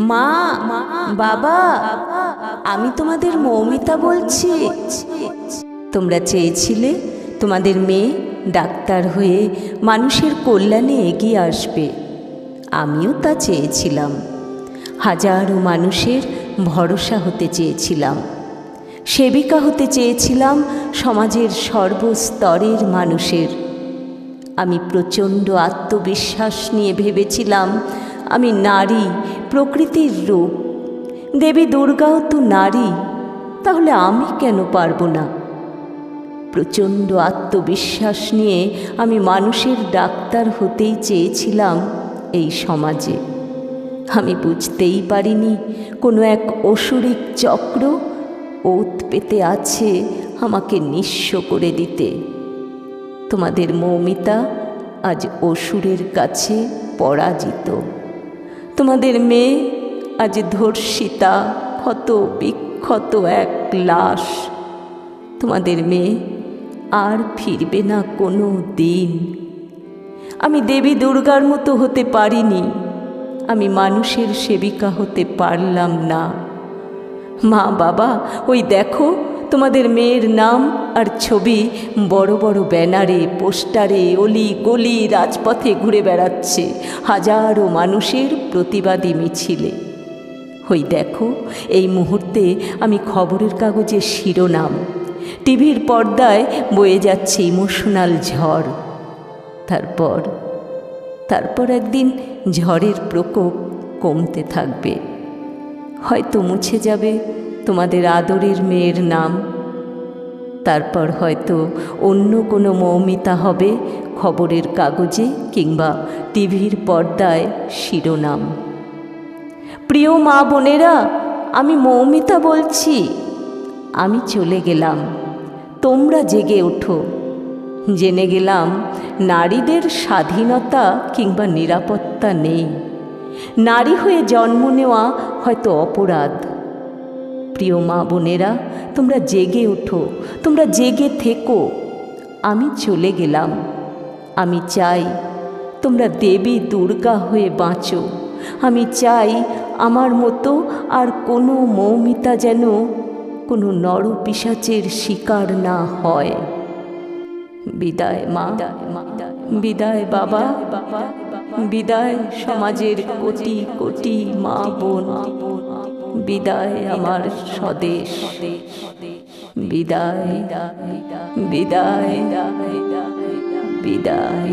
মা, বাবা, আমি তোমাদের মৌমিতা বলছি। তোমরা চেয়েছিলে তোমাদের মেয়ে ডাক্তার হয়ে মানুষের কল্যাণে এগিয়ে আসবে। আমিও তা চেয়েছিলাম। হাজারো মানুষের ভরসা হতে চেয়েছিলাম। সেবিকা হতে চেয়েছিলাম সমাজের সর্বস্তরের মানুষের। আমি প্রচণ্ড আত্মবিশ্বাস নিয়ে ভেবেছিলাম আমি নারী, প্রকৃতির রূপ। দেবী দুর্গাও তো নারী, তাহলে আমি কেন পারব না? প্রচণ্ড আত্মবিশ্বাস নিয়ে আমি মানুষের ডাক্তার হতেই চেয়েছিলাম এই সমাজে। আমি বুঝতেই পারিনি কোনো এক অসুরিক চক্র ওত পেতে আছে আমাকে নিঃস্ব করে দিতে। তোমাদের মৌমিতা আজ অসুরের কাছে পরাজিত। তোমাদের মেয়ে আজ ধর্ষিতা, ক্ষত বিক্ষত এক লাশ। তোমাদের মেয়ে আর ফিরবে না কোনো দিন। আমি দেবী দুর্গার মতো হতে পারিনি। আমি মানুষের সেবিকা হতে পারলাম না। মা বাবা, ওই দেখো তোমাদের মেয়ের নাম আর ছবি বড় বড় ব্যানারে, পোস্টারে, অলি গলি রাজপথে ঘুরে বেড়াচ্ছে হাজারো মানুষের প্রতিবাদী মিছিলে। হই দেখো, এই মুহূর্তে আমি খবরের কাগজের শিরোনাম। টিভির পর্দায় বয়ে যাচ্ছে ইমোশনাল ঝড়। তারপর তারপর একদিন ঝড়ের প্রকোপ কমতে থাকবে। হয়তো মুছে যাবে তোমাদের আদরের মেয়ের নাম। তারপর হয়তো অন্য কোনো মৌমিতা হবে খবরের কাগজে কিংবা টিভির পর্দায় শিরোনাম। প্রিয় মা বোনেরা, আমি মৌমিতা বলছি। আমি চলে গেলাম। তোমরা জেগে ওঠো। জেনে গেলাম নারীদের স্বাধীনতা কিংবা নিরাপত্তা নেই। নারী হয়ে জন্ম নেওয়া হয়তো অপরাধ। প্রিয় মা বোনেরা, তোমরা জেগে ওঠো, তোমরা জেগে থেকো। আমি চলে গেলাম। আমি চাই তোমরা দেবী দুর্গা হয়ে বাঁচো। আমি চাই আমার মতো আর কোনো মৌমিতা যেন কোনো নরপিসাচের শিকার না হয়। বিদায় মা। বিদায় বাবা। বিদায় সমাজের কোটি কোটি মা বোন। বিদায় আমার স্বদেশ। বিদায় বিদায় বিদায়